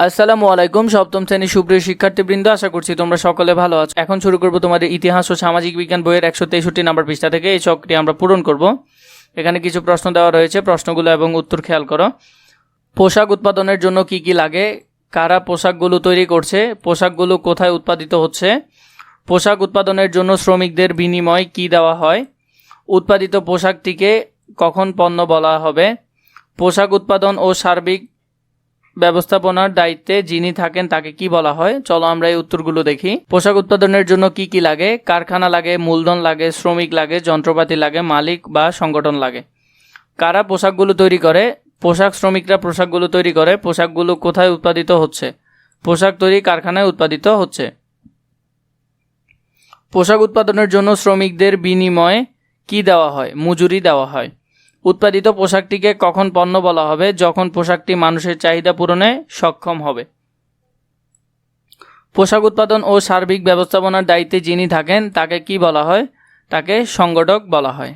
আসসালামু আলাইকুম, সপ্তম শ্রেণির সুপ্রিয় শিক্ষার্থীবৃন্দ, আশা করছি তোমরা সকলে ভালো আছো। এখন শুরু করব তোমাদের ইতিহাস ও সামাজিক বিজ্ঞান বইয়ের একশো তেষট্টি নাম্বার পৃষ্ঠা থেকে। এই চকটি আমরা পূরণ করব। এখানে কিছু প্রশ্ন দেওয়া রয়েছে, প্রশ্নগুলো এবং উত্তর খেয়াল করো। পোশাক উৎপাদনের জন্য কি কি লাগে? কারা পোশাকগুলো তৈরি করছে? পোশাকগুলো কোথায় উৎপাদিত হচ্ছে? পোশাক উৎপাদনের জন্য শ্রমিকদের বিনিময় কি দেওয়া হয়? উৎপাদিত পোশাকটিকে কখন পণ্য বলা হবে? পোশাক উৎপাদন ও সার্বিক ব্যবস্থাপনার দায়িত্বে যিনি থাকেন তাকে কি বলা হয়? চলো আমরা এই উত্তরগুলো দেখি। পোশাক উৎপাদনের জন্য কি কি লাগে? কারখানা লাগে, মূলধন লাগে, শ্রমিক লাগে, যন্ত্রপাতি লাগে, মালিক বা সংগঠন লাগে। কারা পোশাকগুলো তৈরি করে? পোশাক শ্রমিকরা পোশাকগুলো তৈরি করে। পোশাকগুলো কোথায় উৎপাদিত হচ্ছে? পোশাক তৈরি কারখানায় উৎপাদিত হচ্ছে। পোশাক উৎপাদনের জন্য শ্রমিকদের বিনিময়ে কি দেওয়া হয়? মজুরি দেওয়া হয়। উৎপাদিত পোশাকটিকে কখন পণ্য বলা হবে, যখন পোশাকটি মানুষের চাহিদা পূরণে সক্ষম হবে। পোশাক উৎপাদন ও সার্বিক ব্যবস্থাপনার দায়িত্বে যিনি থাকেন, তাকে কি বলা হয়? তাকে সংগঠক বলা হয়।